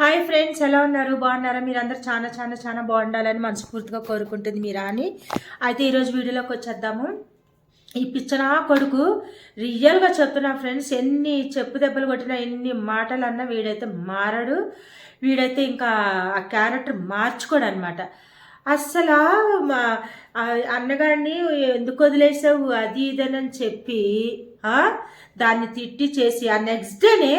Hi friends ఎలా ఉన్నారు? బాగున్నారా? మీరు అందరు చాలా చాలా చాలా బాగుండాలని మనస్ఫూర్తిగా కోరుకుంటుంది మీరా అని. అయితే ఈరోజు వీడియోలోకి వచ్చేద్దాము. ఈ పిచ్చనా కొడుకు రియల్గా చెప్తున్నా ఫ్రెండ్స్ ఎన్ని చెప్పు దెబ్బలు కొట్టినా ఎన్ని మాటలు అన్నా వీడైతే మారడు. వీడైతే ఇంకా ఆ క్యారెక్టర్ మార్చుకోడు అనమాట అస్సలు మా అన్నగాడిని ఎందుకు వదిలేసావు? అది ఇదని చెప్పి దాన్ని తిట్టి చేసి ఆ నెక్స్ట్ డేనే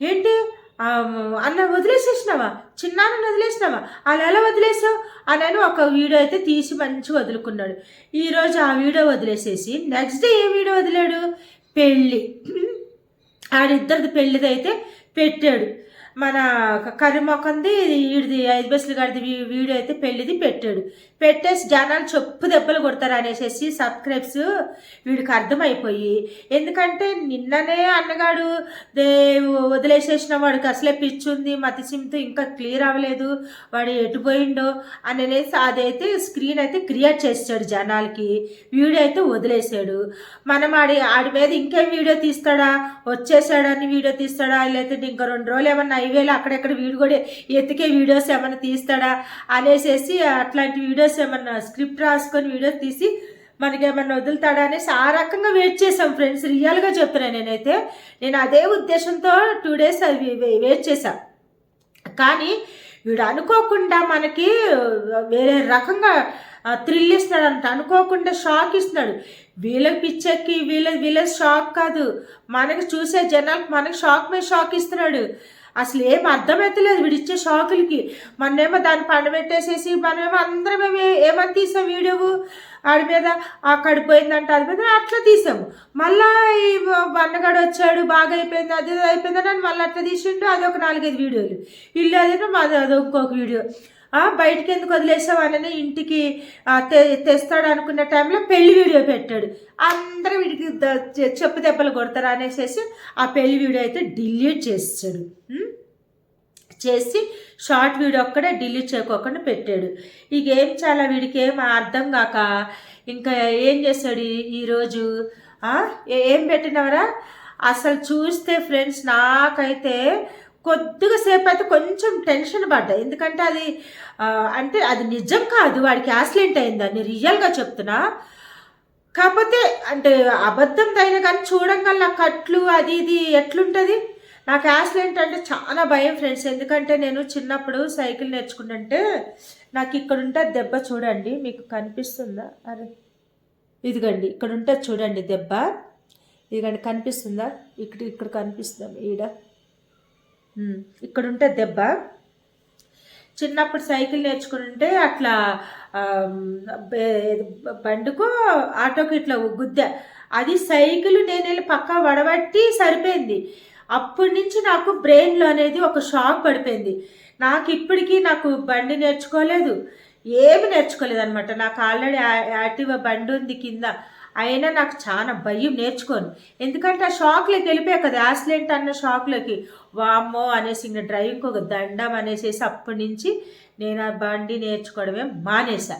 ఏంటి? అన్న వదిలేసేసినావా? చిన్నాన్న వదిలేసినావా? అలా ఎలా వదిలేసావు? అని ఒక వీడియో అయితే తీసి మంచి వదులుకున్నాడు. ఈరోజు ఆ వీడియో వదిలేసేసి నెక్స్ట్ డే ఏ వీడియో వదిలాడు? పెళ్ళి. ఆడిద్దరిది పెళ్ళిది అయితే పెట్టాడు. మన కరిమొకంది ఈడిది ఐదు బస్సులు గారిది వీడియో అయితే పెళ్ళిది పెట్టాడు. పెట్టేసి జనాలు చెప్పు దెబ్బలు కొడతారు అనేసి సబ్స్క్రైబ్స్ వీడికి అర్థమైపోయి. ఎందుకంటే నిన్ననే అన్నగాడు దే వదిలేసేసిన వాడికి అసలే పిచ్చుంది మతిసిమ్తో ఇంకా క్లియర్ అవ్వలేదు వాడు ఎటు పోయిండో అనేసి అదైతే స్క్రీన్ అయితే క్రియేట్ చేసాడు జనాలకి వీడియో అయితే వదిలేసాడు. మనం ఆడి ఆడి మీద ఇంకేం వీడియో తీస్తాడా? వచ్చేసాడని వీడియో తీస్తాడా? లేకపోతే ఇంకా రెండు రోజులు ఏమన్నా హైవేలో అక్కడెక్కడ వీడు కూడా ఎతికే వీడియోస్ ఏమైనా తీస్తాడా? అనేసేసి అట్లాంటి వీడియోస్ ఏమన్నా స్క్రిప్ట్ రాసుకొని వీడియోస్ తీసి మనకి ఏమన్నా వదులుతాడా అనేసి ఆ రకంగా వెయిట్ చేసాం ఫ్రెండ్స్ రియల్గా చెప్తున్నాను నేనైతే. నేను అదే ఉద్దేశంతో టూ డేస్ అది వెయిట్ చేశా. కానీ వీడు అనుకోకుండా మనకి వేరే రకంగా థ్రిల్ ఇస్తున్నాడు అంట అనుకోకుండా షాక్ ఇస్తున్నాడు. వీళ్ళకి పిచ్చెక్కి వీళ్ళ వీళ్ళ షాక్ కాదు. మనకి చూసే జనాలకు మనకి షాక్ మీద షాక్ ఇస్తున్నాడు. అసలు ఏం అర్థమవుతలేదు వీడిచ్చే షాకులకి. మనమేమో దాన్ని పండబెట్టేసేసి మనమేమో అందరం ఏమి- ఏమని తీసాం వీడియో? ఆడి మీద అక్కడ పోయిందంట అది మీద అట్లా తీసాము. మళ్ళా ఈ అన్నగాడు వచ్చాడు బాగా అయిపోయింది అది ఇది అయిపోయిందని మళ్ళీ అట్లా తీసిండు అది ఒక నాలుగైదు వీడియోలు. ఇల్లు అది మాది అది ఇంకొక వీడియో. బయటికి ఎందుకు వదిలేసావు? అనని ఇంటికి తె తెస్తాడు అనుకున్న టైంలో పెళ్ళి వీడియో పెట్టాడు. అందరూ వీడికి చెప్పు దెబ్బలు కొడతారు అనేసి ఆ పెళ్ళి వీడియో అయితే డిలీట్ చేసాడు చేసి షార్ట్ వీడియో ఒక్కడే డిలీట్ చేయకోకుండా పెట్టాడు. ఇక ఏం చాలా వీడికి ఏం అర్థం కాక ఇంకా ఏం చేశాడు ఈరోజు ఏం పెట్టినవరా? అసలు చూస్తే ఫ్రెండ్స్ నాకైతే కొద్దిగా సేపు అయితే కొంచెం టెన్షన్ పడ్డా. ఎందుకంటే అది అంటే అది నిజం కాదు వాడికి యాక్సిడెంట్ అయిందని రియల్గా చెప్తున్నా. కాకపోతే అంటే అబద్ధం అయినా కానీ చూడంగా కట్లు అది ఇది ఎట్లుంటుంది? నాకు యాక్సిడెంట్ అంటే చాలా భయం ఫ్రెండ్స్. ఎందుకంటే నేను చిన్నప్పుడు సైకిల్ నేర్చుకుంటుంటే నాకు ఇక్కడ ఉంటుంది దెబ్బ చూడండి మీకు కనిపిస్తుందా? అరే ఇదిగండి ఇక్కడ ఉంటుంది చూడండి దెబ్బ. ఇదిగండి కనిపిస్తుందా? ఇక్కడ ఇక్కడ కనిపిస్తుందా? ఈడ. ఇక్కడ ఉంటుంది దెబ్బ. చిన్నప్పుడు సైకిల్ నేర్చుకుంటే అట్లా ఆమ్, బండుకో ఆటోకి ఇట్లా గుద్దె. అది సైకిల్ నేను వెళ్ళి పక్క వడబట్టి సరిపోయింది. అప్పటి నుంచి నాకు బ్రెయిన్లో అనేది ఒక షాక్ పడిపోయింది. నాకు ఇప్పటికీ నాకు బండి నేర్చుకోలేదు. ఏమి నేర్చుకోలేదు అనమాట నాకు ఆల్రెడీ యాక్టివ్ బండి ఉంది కింద. అయినా నాకు చాలా భయం నేర్చుకోను. ఎందుకంటే ఆ షాక్లోకి వెళ్ళిపోయా కదా యాక్సిడెంట్ అన్న షాక్లోకి. వామ్మో అనేసి ఇంకా డ్రైవింగ్కి ఒక దండం అనేసేసి అప్పటి నుంచి నేను ఆ బండి నేర్చుకోవడమే మానేశా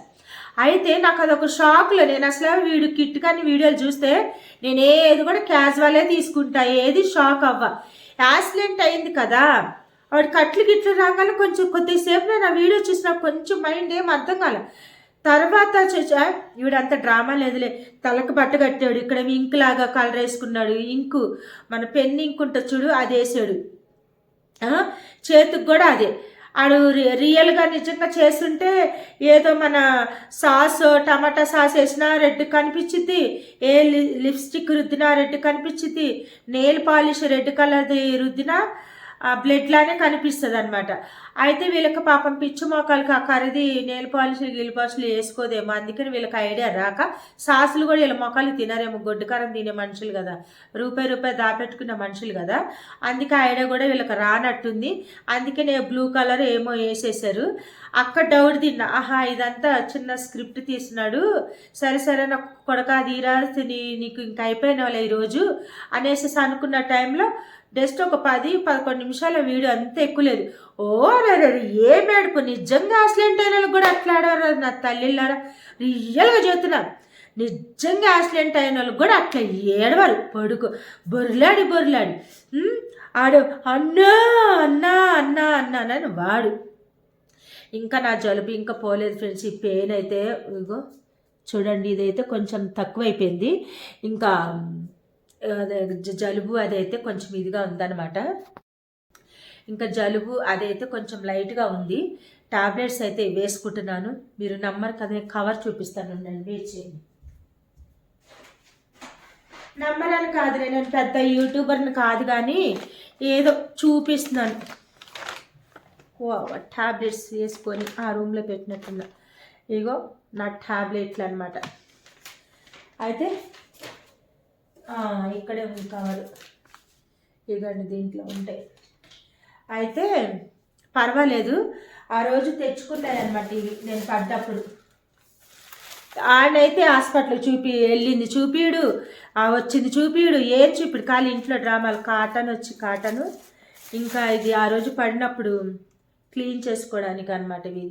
అయితే నాకు అదొక షాక్లో నేను అసలు వీడు కిట్ కానీ వీడియోలు చూస్తే నేను ఏది కూడా క్యాజువలే తీసుకుంటా ఏది షాక్ అవ్వ. యాక్సిడెంట్ అయింది కదా వాడు కట్లు గిట్లు రాగానే కొంచెం కొద్దిసేపు నేను ఆ వీడియో చూసిన కొంచెం మైండ్ ఏం అర్థం కాలే. తర్వాత చూచా ఈవిడంత డ్రామా లేదులే. తలకు బట్ట కట్టాడు. ఇక్కడ ఇంక్ లాగా కలర్ వేసుకున్నాడు. ఇంకు మన పెన్ ఇంక్ ఉంటుంది చూడు అది వేసాడు. చేతికి కూడా అదే. ఆడు రి- రియల్గా నిజంగా చేస్తుంటే ఏదో మన సాస్ టమాటా సాస్ వేసినా రెడ్ కనిపించింది ఏ లి లిప్స్టిక్ రుద్దినా రెడ్ కనిపించింది నెయిల్ పాలిష్ రెడ్ కలర్ది రుద్దినా బ్లడ్ లానే కనిపిస్తుంది అనమాట అయితే వీళ్ళకి పాపం పిచ్చి మోకాలకి ఆ కరిది నెయిల్ పాలిష్లు గిల్ పాలిష్లు వేసుకోదేమో. అందుకని వీళ్ళకి ఐడియా రాక సాసులు కూడా వీళ్ళ మొక్కలు తినరేమో. గొడ్డుకారం తినే మనుషులు కదా. రూపాయి రూపాయి దాపెట్టుకున్న మనుషులు కదా. అందుకే ఐడియా కూడా వీళ్ళకి రానట్టుంది. అందుకే నేను బ్లూ కలర్ ఏమో వేసేసారు అక్కడ డౌట్ తిన్నా. ఆహా ఇదంతా చిన్న స్క్రిప్ట్ తీసినాడు సరే సరే నాకు కొడక తీరా నీ నీకు ఇంకా అయిపోయిన వాళ్ళ ఈరోజు అనేసి అనుకున్న టైంలో జస్ట్ ఒక పది పదకొండు నిమిషాల వీడియో అంత ఎక్కువలేదు ఓ రే ఏ మేడుపు? నిజంగా యాక్సిడెంట్ అయిన వాళ్ళకి కూడా అట్లా ఆడారు నా తల్లిళ్ళారా రియల్గా చెప్తున్నా. నిజంగా యాక్సిడెంట్ అయిన వాళ్ళకి కూడా అట్లా ఏడవాలి పడుకో. బొర్లాడి బొర్లాడి. ఆడు అన్నా అన్నా అన్నా అన్నా అని వాడు. ఇంకా నా జలుబు ఇంకా పోలేదు ఫ్రెండ్స్ ఈ పెయిన్ అయితే ఇగో చూడండి ఇదైతే కొంచెం తక్కువైపోయింది. ఇంకా జలుబు అదైతే కొంచెం ఇదిగా ఉందన్నమాట. ఇంకా జలుబు అదైతే కొంచెం లైట్గా ఉంది. టాబ్లెట్స్ అయితే వేసుకుంటున్నాను. మీరు నమ్మరు కదా కవర్ చూపిస్తాను. నేను వెయిట్ చేయండి. నమ్మరని కాదు నేను పెద్ద యూట్యూబర్ని కాదు కానీ ఏదో చూపిస్తున్నాను. టాబ్లెట్స్ వేసుకొని ఆ రూమ్లో పెట్టినట్టున్నా. ఇగో నా టాబ్లెట్లు అనమాట అయితే ఇక్కడే ఉంది కవర్ ఇగండి దీంట్లో ఉంటాయి అయితే పర్వాలేదు. ఆ రోజు తెచ్చుకున్నాయన్నమాట ఇవి నేను పడ్డప్పుడు. ఆడైతే హాస్పిటల్ చూపి వెళ్ళింది చూపిడు. ఆ వచ్చింది చూపిడు. ఏం చూపిడు? ఖాళీ ఇంట్లో డ్రామాలు. కాటన్ వచ్చి కాటను. ఇంకా ఇది ఆ రోజు పడినప్పుడు క్లీన్ చేసుకోవడానికి అనమాట ఇది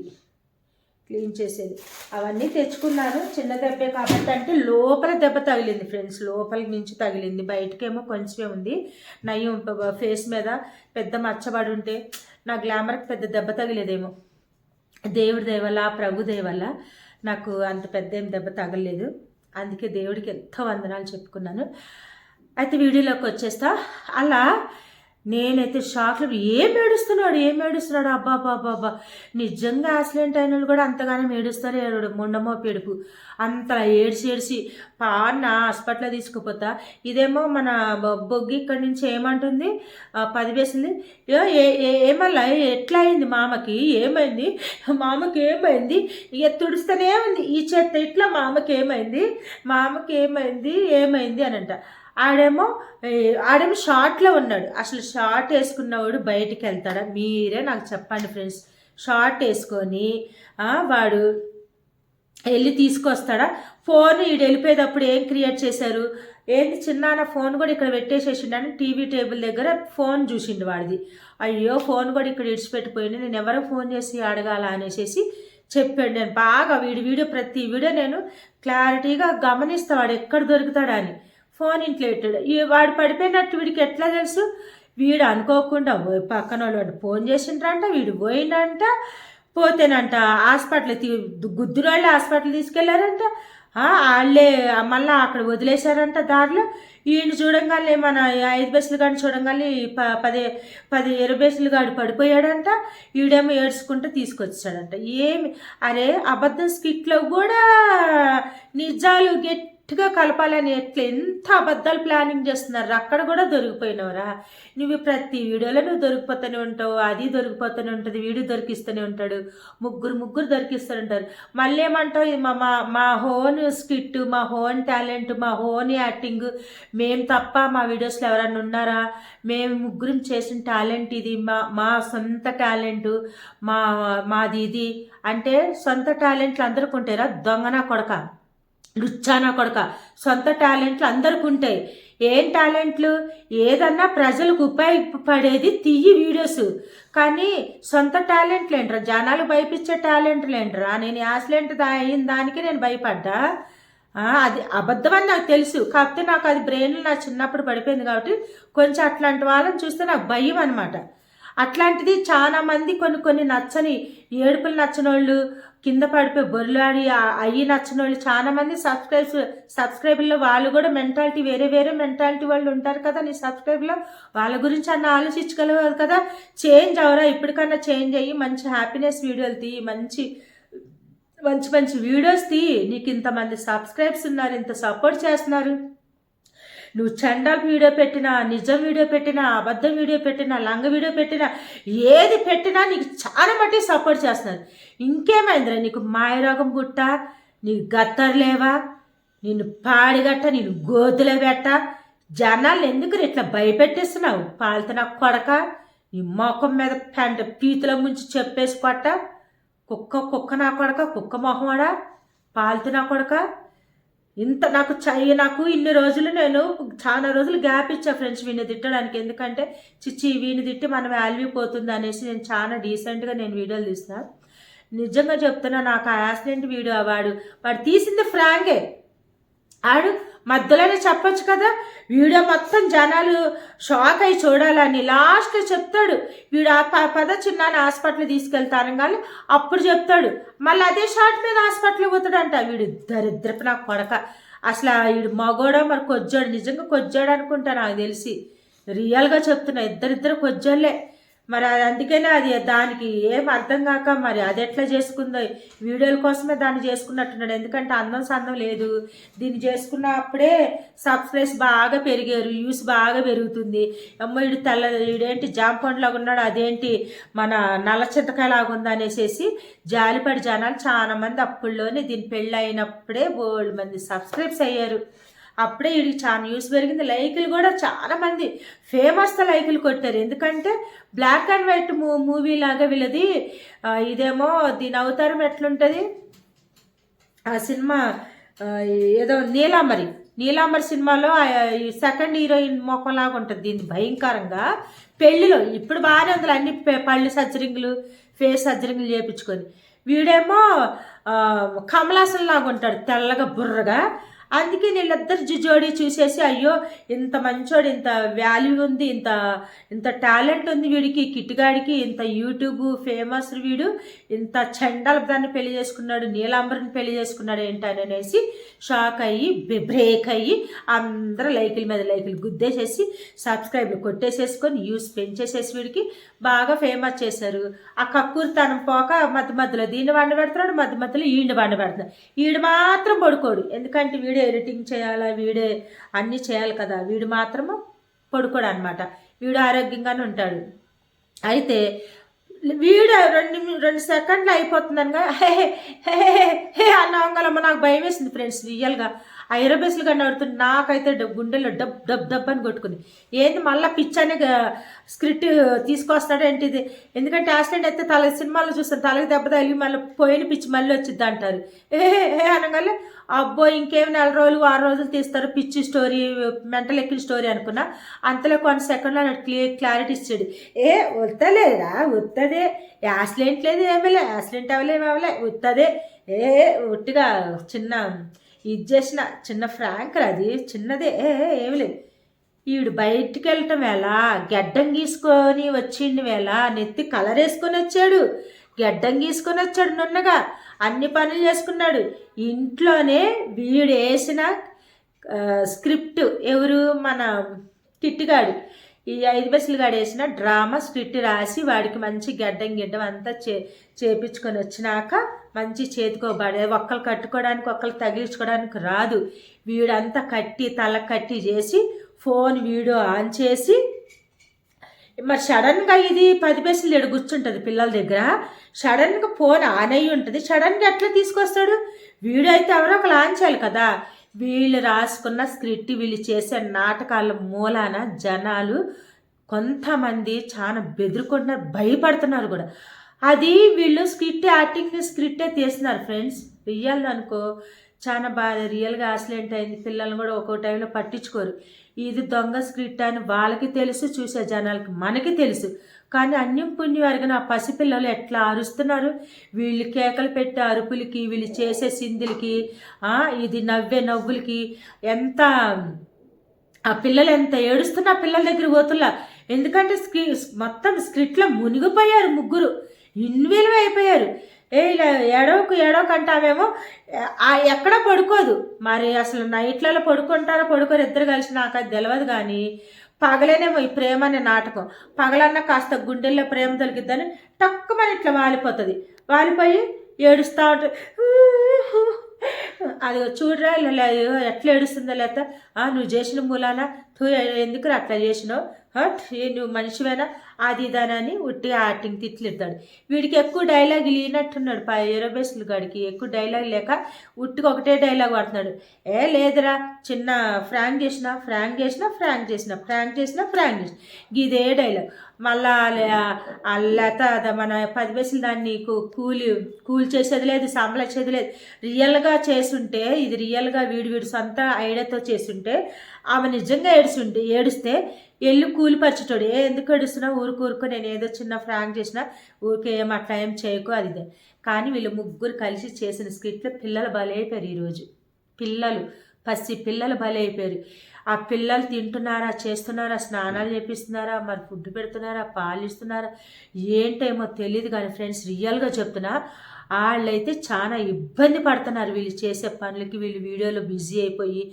క్లీన్ చేసేది. అవన్నీ తెచ్చుకున్నాను. చిన్న దెబ్బే కాబట్టి అంటే లోపల దెబ్బ తగిలింది ఫ్రెండ్స్. లోపల నుంచి తగిలింది. బయటకేమో కొంచెమే ఉంది. నయ్యం ఫేస్ మీద పెద్ద మచ్చబడి ఉంటే నా గ్లామర్కి పెద్ద దెబ్బ తగిలేదేమో. దేవుడి దయ ప్రభు దయ నాకు అంత పెద్ద ఏం దెబ్బ తగలలేదు అందుకే దేవుడికి ఎంతో వందనాలు చెప్పుకున్నాను. అయితే వీడియోలోకి వచ్చేస్తా. అలా నేనైతే షాక్లో ఏం ఏడుస్తున్నాడు? ఏం ఏడుస్తున్నాడు? అబ్బా బాబా అబ్బా నిజంగా యాక్సిడెంట్ అయిన వాళ్ళు కూడా అంతగానే ఏడుస్తారు ఏడు ముండమో పెడుపు అంత ఏడిసి ఏడిసి పాన్న హాస్పిటల్ తీసుకుపోతా. ఇదేమో మన బొ- బొగ్గి ఇక్కడి నుంచి ఏమంటుంది? పది వేసింది. ఏ ఏమల్లా? ఎట్లా అయింది మామకి? ఏమైంది? మామకి ఏమైంది? ఇక తుడుస్తూనే ఉంది. ఈ చెత్త ఇట్లా మామకి ఏమైంది? మామకి ఏమైంది? ఏమైంది అని అంట ఆడేమో ఆడేమో షార్ట్లో ఉన్నాడు. అసలు షార్ట్ వేసుకున్నవాడు బయటికి వెళ్తాడా మీరే నాకు చెప్పండి ఫ్రెండ్స్. షార్ట్ వేసుకొని వాడు వెళ్ళి తీసుకొస్తాడా? ఫోన్ ఈడు వెళ్ళిపోయేటప్పుడు ఏం క్రియేట్ చేశారు? ఏంటి చిన్నాన్న ఫోన్ కూడా ఇక్కడ పెట్టేసేసిండని టీవీ టేబుల్ దగ్గర ఫోన్ చూసిండు వాడిది. అయ్యో ఫోన్ కూడా ఇక్కడ ఇడిచిపెట్టిపోయింది నేను ఎవరో ఫోన్ చేసి అడగాల అనేసి చెప్పాడు నేను. బాగా వీడి వీడియో ప్రతి వీడియో నేను క్లారిటీగా గమనిస్తా వాడు ఎక్కడ దొరుకుతాడని ఫోన్ ఇంట్లో ఈ వాడు పడిపోయినట్టు వీడికి ఎట్లా తెలుసు? వీడు అనుకోకుండా పక్కన వాళ్ళు వాడు ఫోన్ చేసిండ్రంట వీడు పోయిండంట పోతేనంట హాస్పిటల్ గుద్దురు వాళ్ళు హాస్పిటల్ తీసుకెళ్ళారంట. వాళ్ళే మళ్ళీ అక్కడ వదిలేశారంట దారిలో. ఈయన చూడంగానే మన ఐదు బస్సులు కానీ చూడంగానే ప పది పది ఇరవై బస్సులు గాడు పడిపోయాడంట. ఈడేమో ఏడ్చుకుంటూ తీసుకొచ్చాడంట. ఏమి? అరే అబద్ధం స్కిట్లో కూడా నిజాలు గట్టిగా కలపాలని ఎట్లా ఎంత అబద్ధాలు ప్లానింగ్ చేస్తున్నారు? అక్కడ కూడా దొరికిపోయినవరా? నువ్వు ప్రతి వీడియోలో నువ్వు దొరికిపోతూనే ఉంటావు అది దొరికిపోతూనే ఉంటుంది వీడియో దొరికిస్తూనే ఉంటాడు ముగ్గురు ముగ్గురు దొరికిస్తూనే ఉంటారు. మళ్ళీ ఏమంటావు ఇది మా మా మా హోన్ స్కిట్ మా హోన్ టాలెంట్ మా హోన్ యాక్టింగ్ మేము తప్ప మా వీడియోస్లో ఎవరన్నా ఉన్నారా? మేము ముగ్గురం చేసిన టాలెంట్ ఇది మా మా సొంత టాలెంట్ మా మాది ఇది. అంటే సొంత టాలెంట్లు అందరికి ఉంటారా దొంగనా కొడక? లుచ్చానా కొడక. సొంత టాలెంట్లు అందరికి ఉంటాయి ఏం టాలెంట్లు? ఏదన్నా ప్రజలకు ఉపయోగపడేది తీయి వీడియోస్. కానీ సొంత టాలెంట్లు ఏంట్రా జనాలు భయపించే టాలెంట్లు ఏంట్రా నేను యాక్సిడెంట్ అయిన దానికి నేను భయపడ్డా? అది అబద్ధం అని నాకు తెలుసు. కాకపోతే నాకు అది బ్రెయిన్లో నా చిన్నప్పుడు పడిపోయింది కాబట్టి కొంచెం అట్లాంటి వాళ్ళని చూస్తే నాకు భయం అనమాట అట్లాంటిది చాలామంది కొన్ని కొన్ని నచ్చని ఏడుపులు నచ్చని వాళ్ళు కింద పడిపోయి బొర్లాడి అయ్యి నచ్చని వాళ్ళు చాలా మంది సబ్స్క్రైబ్స్ సబ్స్క్రైబర్లో వాళ్ళు కూడా మెంటాలిటీ వేరే వేరే మెంటాలిటీ వాళ్ళు ఉంటారు కదా నీ సబ్స్క్రైబ్లో వాళ్ళ గురించి అన్న ఆలోచించగలవు కదా. చేంజ్ అవరా ఇప్పటికన్నా చేంజ్ అయ్యి మంచి హ్యాపీనెస్ వీడియోలు తీ మంచి మంచి మంచి వీడియోస్ తీ. నీకు ఇంతమంది సబ్స్క్రైబ్స్ ఉన్నారు ఇంత సపోర్ట్ చేస్తున్నారు. నువ్వు చండాల్ వీడియో పెట్టినా నిజం వీడియో పెట్టినా అబద్ధం వీడియో పెట్టినా లంగ వీడియో పెట్టినా ఏది పెట్టినా నీకు చాలా మట్టి సపోర్ట్ చేస్తున్నారు ఇంకేమైందిరా నీకు మాయరోగం గుట్ట నీకు గత్తర్లేవా నిన్ను పాడిగట్ట నిన్ను గోతులే పెట్ట. జనాలు ఎందుకు ఇట్లా భయపెట్టేస్తున్నావు? పాలతన కొడక నీ మొఖం మీద పెంట పీతుల ముంచి చెప్పేసి కొట్ట కుక్క కుక్క నా కొడక కుక్క మొహమాడా పాలుతున్నా కొడక. ఇంత నాకు చై నాకు ఇన్ని రోజులు నేను చాలా రోజులు గ్యాప్ ఇచ్చా ఫ్రెండ్స్ వీని తిట్టడానికి. ఎందుకంటే చిచ్చి వీని తిట్టి మన వాల్యూ పోతుంది అనేసి నేను చాలా డీసెంట్గా నేను వీడియోలు తీస్తాను నిజంగా చెప్తున్నా నాకు ఆ యాక్సిడెంట్ వీడియో వాడు వాడు తీసింది ఫ్రాంకే. ఆడు మధ్యలోనే చెప్పొచ్చు కదా? వీడియో మొత్తం జనాలు షాక్ అయి చూడాలని లాస్ట్ చెప్తాడు. వీడు ఆ పద చిన్నాన్ని హాస్పిటల్ తీసుకెళ్తాను కానీ అప్పుడు చెప్తాడు. మళ్ళీ అదే షార్ట్ మీద హాస్పిటల్ పోతాడంట. వీడు దరిద్రపు నాకు కొడక. అసలు ఆ వీడు మగోడో మరి కొజ్జాడు. నిజంగా కొజ్జాడు అనుకుంటా నాకు తెలిసి. రియల్గా చెప్తున్నా. ఇద్దరిద్దరు కొజ్జోళ్ళే. మరి అది అందుకనే అది దానికి ఏం అర్థం కాక మరి అది ఎట్లా చేసుకుందో వీడియోల కోసమే దాన్ని చేసుకున్నట్టున్నాడు. ఎందుకంటే అందం సందం లేదు. దీన్ని చేసుకున్నప్పుడే సబ్స్క్రైబ్స్ బాగా పెరిగారు యూస్ బాగా పెరుగుతుంది. అమ్మ వీడు తెల్ల వీడేంటి జాంపండ్లాగా ఉన్నాడు అదేంటి మన నల్ల చింతకాయలాగా ఉంది అనేసి జాలిపడి జనాలు చాలా మంది అప్పుల్లోనే దీని పెళ్ళి అయినప్పుడే బోల్డ్ మంది సబ్స్క్రైబ్స్ అయ్యారు. అప్పుడే వీడికి చాలా న్యూస్ పెరిగింది. లైకులు కూడా చాలామంది ఫేమస్ లైకులు కొట్టారు. ఎందుకంటే బ్లాక్ అండ్ వైట్ మూ మూవీ లాగా వీళ్ళది ఇదేమో దీని అవతారం ఎట్లుంటుంది? ఆ సినిమా ఏదో నీలాంబరి. నీలాంబర్ సినిమాలో సెకండ్ హీరోయిన్ లాగా ఉంటుంది. దీన్ని భయంకరంగా పెళ్ళిలో ఇప్పుడు బాగానే ఉంది అన్ని పళ్ళు సర్జరింగ్లు ఫేస్ సర్జరింగ్లు చేయించుకొని వీడేమో కమలాసన్ లాగా ఉంటాడు తెల్లగా బుర్రగా. అందుకే వీళ్ళిద్దరు జోడి చూసేసి అయ్యో ఇంత మంచోడు ఇంత వాల్యూ ఉంది ఇంత ఇంత టాలెంట్ ఉంది వీడికి కిట్టుగాడికి ఇంత యూట్యూబ్ ఫేమస్ వీడు ఇంత చండాల దాన్ని పెళ్ళి చేసుకున్నాడు నీలాంబరిని పెళ్ళి చేసుకున్నాడు ఏంటని అనేసి షాక్ అయ్యి బ్రేక్ అయ్యి అందరూ లైకుల మీద లైకులు గుద్దేసేసి సబ్స్క్రైబ్లు కొట్టేసేసుకొని యూస్ పెంచేసేసి వీడికి బాగా ఫేమస్ చేశారు. ఆ కక్కుర్తనం పోక మధ్య మధ్యలో దీన్ని వండ పెడుతున్నాడు మధ్య మధ్యలో ఈయన వండ పెడుతున్నాడు ఈడు మాత్రం పడుకోడు. ఎందుకంటే వీడియో ఎడిటింగ్ చేయాలా వీడే అన్నీ చేయాలి కదా. వీడు మాత్రము పడుకోడు అనమాట వీడు ఆరోగ్యంగానే ఉంటాడు. అయితే వీడు రెండు రెండు సెకండ్లు అయిపోతుందనగా హే హే హే హే హే నాకు భయం వేసింది ఫ్రెండ్స్ రియల్గా. ఆ ఎరబేసులు కానీ ఆడుతుంది నాకైతే డబ్ గుండెల్లో డబ్ డబ్ డబ్ అని కొట్టుకుంది. ఏంది మళ్ళీ పిచ్ అనే స్క్రిప్ట్ తీసుకొస్తాడు ఏంటిది? ఎందుకంటే యాక్సిడెంట్ అయితే తల సినిమాలో చూస్తాను. తలకి దెబ్బ తగిలి మళ్ళీ పోయిన పిచ్చి మళ్ళీ వచ్చింది అంటారు. ఏ ఏ అనగానే అబ్బో ఇంకేం నెల రోజులు వారం రోజులు తీస్తారు పిచ్చి స్టోరీ మెంటల్ ఎక్కిన స్టోరీ అనుకున్నా. అంతలో కొన్ని సెకండ్లో నాకు క్లియర్ క్లారిటీ ఇచ్చాడు. ఏ వద్దలేదా వద్దదే యాక్సిడెంట్ లేదు ఏమీ లే యాక్సిడెంట్ అవ్వలే ఏమవలే వద్దదే ఏ ఒట్టిగా చిన్న ఇది చేసిన చిన్న ఫ్రాంకర్ అది చిన్నదే. ఏమి లేదు. ఈవిడు బయటికి వెళ్ళటం ఎలా గడ్డం గీసుకొని వచ్చిండు వేళ నెత్తి కలర్ వేసుకొని వచ్చాడు. గడ్డం గీసుకొని వచ్చాడు నున్నగా. అన్ని పనులు చేసుకున్నాడు. ఇంట్లోనే వీడు వేసిన స్క్రిప్ట్ ఎవరు? మన కిట్టిగాడు. ఈ ఐదు బస్సులు గడేసిన డ్రామా స్క్రిప్ట్ రాసి వాడికి మంచి గడ్డం గిడ్డం అంతా చే చేపించుకొని వచ్చినాక మంచి చేతికోబడి ఒక్కరు కట్టుకోవడానికి ఒక్కరు తగిలించుకోవడానికి రాదు. వీడంతా కట్టి తల కట్టి చేసి ఫోన్ వీడియో ఆన్ చేసి మరి సడన్గా ఇది పది పైసలు ఏడు కూర్చుంటుంది పిల్లల దగ్గర. సడన్గా ఫోన్ ఆన్ అయ్యి ఉంటుంది. సడన్గా ఎట్లా తీసుకొస్తాడు? వీడియో అయితే ఎవరో ఒకరు ఆన్ చేయాలి కదా. వీళ్ళు రాసుకున్న స్క్రిప్ట్ వీళ్ళు చేసే నాటకాల మూలాన జనాలు కొంతమంది చాలా బెదురుకుంటున్నారు భయపడుతున్నారు కూడా. అది వీళ్ళు స్క్రిప్ట్ యాక్టింగ్ స్క్రిప్టే తీస్తున్నారు ఫ్రెండ్స్. రియల్ అనుకో చాలా బాగా రియల్గా యాక్సిడెంట్ అయింది పిల్లల్ని కూడా ఒక్కో టైంలో పట్టించుకోరు. ఇది దొంగ స్క్రిప్ట్ అని వాళ్ళకి తెలుసు చూసే జనాలకి మనకి తెలుసు. కానీ అన్యం పుణ్యం అరిగిన ఆ పసిపిల్లలు ఎట్లా అరుస్తున్నారు? వీళ్ళు కేకలు పెట్టే అరుపులకి వీళ్ళు చేసే సిందులకి ఇది నవ్వే నవ్వులకి ఎంత ఆ పిల్లలు ఎంత ఏడుస్తున్న ఆ పిల్లల దగ్గర పోతుల్లా. ఎందుకంటే స్క్రీ మొత్తం స్క్రిప్ట్లో మునిగిపోయారు ముగ్గురు. ఇన్వాల్వ్ అయిపోయారు. ఏ ఇలా ఎడవకు ఎడవకు అంటామేమో ఎక్కడ పడుకోదు. మరి అసలు నైట్లలో పడుకుంటారో పడుకోరు ఇద్దరు కలిసి నాకు అది తెలియదు కానీ పగలేనేమో ఈ ప్రేమ అనే నాటకం. పగలన్నా కాస్త గుండెల్లో ప్రేమ తొలగిద్దని టక్కుమని ఇట్లా వాలిపోతుంది. వాలిపోయి ఏడుస్తూ ఉంటుంది అది చూడరా ఇలా ఎట్లా ఏడుస్తుందో లేత నువ్వు చేసిన మూలాన? తూ ఎందుకు అట్లా చేసినావు? నువ్వు మనిషివేనా? అది దానని ఉట్టిగా యాక్టింగ్ తిట్లిడతాడు వీడికి ఎక్కువ డైలాగ్ లేనట్టున్నాడు పా ఏరోబేస్లు గాడికి. ఎక్కువ డైలాగ్ లేక ఉట్టికి ఒకటే డైలాగ్ పడుతున్నాడు ఏ లేదురా చిన్న ఫ్రాంక్ చేసిన ఫ్రాంక్ చేసిన ఫ్రాంక్ చేసిన ఫ్రాంక్ చేసిన ఫ్రాంక్ చేసిన. ఇదే డైలాగ్. మళ్ళా ఆ లత మన పది బేసులు దాన్ని కూ- కూలి కూలి చేసేది లేదు సంబలచ్చేది లేదు. రియల్గా చేసుంటే ఇది రియల్గా వీడి వీడి సొంత ఐడియాతో చేసుంటే ఆమె నిజంగా ఏడుస్తుంటే ఏడిస్తే వెళ్ళి కూలిపరచటోడు. ఏ ఎందుకు ఏడుస్తున్నావు? ఊరుకు ఊరుకు నేను ఏదో చిన్న ఫ్రాంక్ చేసినా ఊరికే ఏం అట్లా ఏం చేయకు అది ఇదే. కానీ వీళ్ళు ముగ్గురు కలిసి చేసిన స్క్రిప్ట్లో పిల్లలు బలైపోయారు ఈరోజు పిల్లలు పసి పిల్లలు బలైపోయారు ఆ పిల్లలు తింటున్నారా చేస్తున్నారా స్నానాలు చేపిస్తున్నారా మరి ఫుడ్ పెడుతున్నారా పాలిస్తున్నారా ఏంటేమో తెలియదు కానీ ఫ్రెండ్స్ రియల్గా చెప్తున్నా వాళ్ళైతే చాలా ఇబ్బంది పడుతున్నారు వీళ్ళు చేసే పనులకి వీళ్ళు వీడియోలో బిజీ అయిపోయి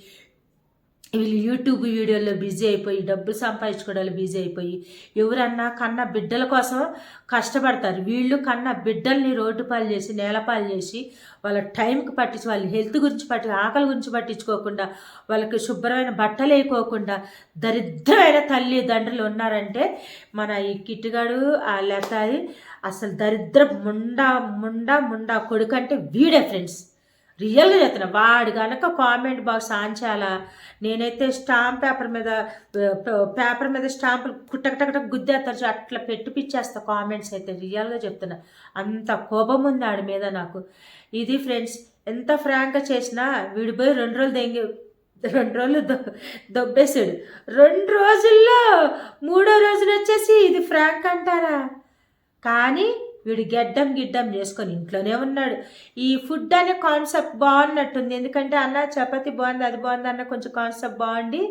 వీళ్ళు యూట్యూబ్ వీడియోల్లో బిజీ అయిపోయి డబ్బులు సంపాదించుకోవడాలు బిజీ అయిపోయి ఎవరన్నా కన్న బిడ్డల కోసం కష్టపడతారు. వీళ్ళు కన్న బిడ్డల్ని రోడ్డు పాలు చేసి నేలపాలు చేసి వాళ్ళ టైంకి పట్టించి వాళ్ళ హెల్త్ గురించి పట్టి ఆకలి గురించి పట్టించుకోకుండా వాళ్ళకి శుభ్రమైన బట్టలు వేయకోకుండా దరిద్రమైన తల్లి తండ్రులు ఉన్నారంటే మన ఈ కిట్టుగాడు ఆ లత అసలు దరిద్ర ముండా ముండా ముండా కొడుకు అంటే వీడే ఫ్రెండ్స్. రియల్గా చెప్తున్నా వాడు కనుక కామెంట్ బాక్స్ ఆన్ చేయాలా? నేనైతే స్టాంప్ పేపర్ మీద పేపర్ మీద స్టాంపులు కుట్టకటకట గుద్దేస్తారు అట్లా పెట్టిపిచ్చేస్తా కామెంట్స్ అయితే రియల్గా చెప్తున్నా. అంత కోపం ఉంది ఆడి మీద నాకు. ఇది ఫ్రెండ్స్ ఎంత ఫ్రాంక్గా చేసినా వీడిపోయి రెండు రోజులు దెంగి రెండు రోజులు దొ దొబ్బేసాడు. రెండు రోజుల్లో మూడో రోజులు వచ్చేసి ఇది ఫ్రాంక్ అంటారా? కానీ వీడు గెడ్డం గిడ్డం చేసుకొని ఇంట్లోనే ఉన్నాడు. ఈ ఫుడ్ అనే కాన్సెప్ట్ బాగున్నట్టుంది. ఎందుకంటే అన్న చపాతి బాగుంది అది బాగుంది అన్న కొంచెం కాన్సెప్ట్ బాగుండి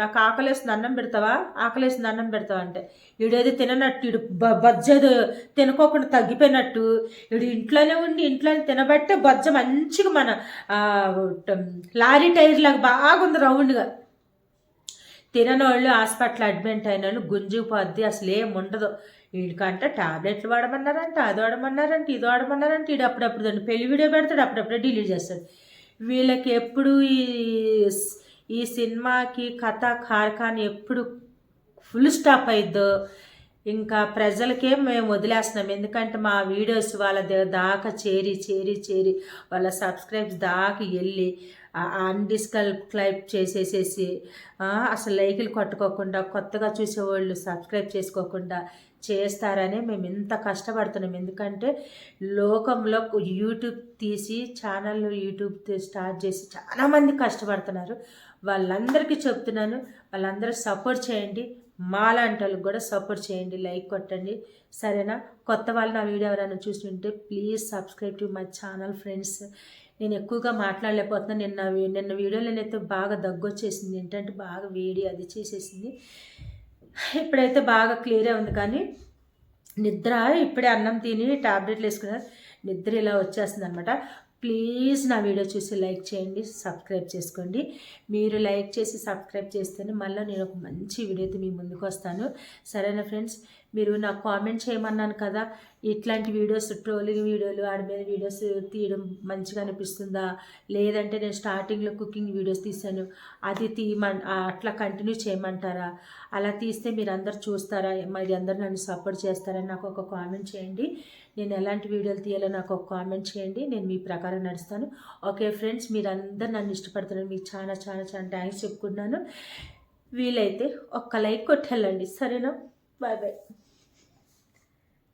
నాకు ఆకలేస్తుంది అన్నం పెడతావా? ఆకలేస్తుంది అన్నం పెడతావా? అంటే వీడేది తిననట్టు వీడు బజ్జేదో తినుకోకుండా తగ్గిపోయినట్టు వీడు ఇంట్లోనే ఉండి ఇంట్లోనే తినబట్టే బజ్జ మంచిగా మన లారీ టైర్ లాగా బాగుంది రౌండ్గా. తిననోళ్ళు హాస్పిటల్ అడ్మిట్ అయిన వాళ్ళు గుంజుకుపోద్ది అసలు ఏం ఉండదు. వీడికంట టాబ్లెట్లు వాడమన్నారంట అది వాడమన్నారంట ఇది వాడమన్నారంట ఇది అప్పుడప్పుడు దాన్ని పెళ్ళి వీడియో పెడతాడు అప్పుడప్పుడు డిలీట్ చేస్తాడు. వీళ్ళకి ఎప్పుడు ఈ ఈ సినిమాకి కథ కార్ఖాన్ ఎప్పుడు ఫుల్ స్టాప్ అయిద్దో ఇంకా ప్రజలకే మేము వదిలేస్తున్నాం. ఎందుకంటే మా వీడియోస్ వాళ్ళ దాకా చేరి చేరి చేరి వాళ్ళ సబ్స్క్రైబ్స్ దాకా వెళ్ళి అన్డిస్కల్క్లైబ్ చేసేసేసి అసలు లైకులు కొట్టుకోకుండా కొత్తగా చూసేవాళ్ళు సబ్స్క్రైబ్ చేసుకోకుండా చేస్తారని మేము ఇంత కష్టపడుతున్నాం. ఎందుకంటే లోకంలో యూట్యూబ్ తీసి ఛానల్ యూట్యూబ్ స్టార్ట్ చేసి చాలామంది కష్టపడుతున్నారు. వాళ్ళందరికీ చెప్తున్నాను వాళ్ళందరూ సపోర్ట్ చేయండి. మాలాంటి వాళ్ళకి కూడా సపోర్ట్ చేయండి లైక్ కొట్టండి. సరేనా? కొత్త వాళ్ళు నా వీడియో ఎవరైనా చూస్తుంటే please subscribe to my channel friends. నేను ఎక్కువగా మాట్లాడలేకపోతున్నాను నిన్న నిన్న వీడియోలో నేనైతే బాగా దగ్గు వచ్చేసింది ఏంటంటే బాగా వేడి అది చేసేసింది. ఇప్పుడైతే బాగా క్లియరే ఉంది కానీ నిద్ర ఇప్పుడే అన్నం తిని టాబ్లెట్లు వేసుకున్నారు. నిద్ర ఇలా వచ్చేస్తుంది అనమాట ప్లీజ్ నా వీడియో చూసి లైక్ చేయండి సబ్స్క్రైబ్ చేసుకోండి. మీరు లైక్ చేసి సబ్స్క్రైబ్ చేస్తేనే మళ్ళీ నేను ఒక మంచి వీడియోతో మీ ముందుకు వస్తాను. సరేనా ఫ్రెండ్స్? మీరు నాకు కామెంట్ చేయమన్నాను కదా ఇట్లాంటి వీడియోస్ ట్రోలింగ్ వీడియోలు ఆడి మీద వీడియోస్ తీయడం మంచిగా అనిపిస్తుందా? లేదంటే నేను స్టార్టింగ్లో కుకింగ్ వీడియోస్ తీశాను అది తీయమన్ అట్లా కంటిన్యూ చేయమంటారా? అలా తీస్తే మీరు అందరు చూస్తారా? మరి అందరు నన్ను సపోర్ట్ చేస్తారని నాకు ఒక కామెంట్ చేయండి. నేను ఎలాంటి వీడియోలు తీయాలో నాకు ఒక కామెంట్ చేయండి. నేను మీ ప్రకారం నడుస్తాను. ఓకే ఫ్రెండ్స్ మీరందరూ నన్ను ఇష్టపడుతున్నారు మీకు చాలా చాలా చాలా థ్యాంక్స్ చెప్పుకుంటున్నాను. వీలైతే ఒక్క లైక్ కొట్టెళ్ళండి సరేనా? Bye bye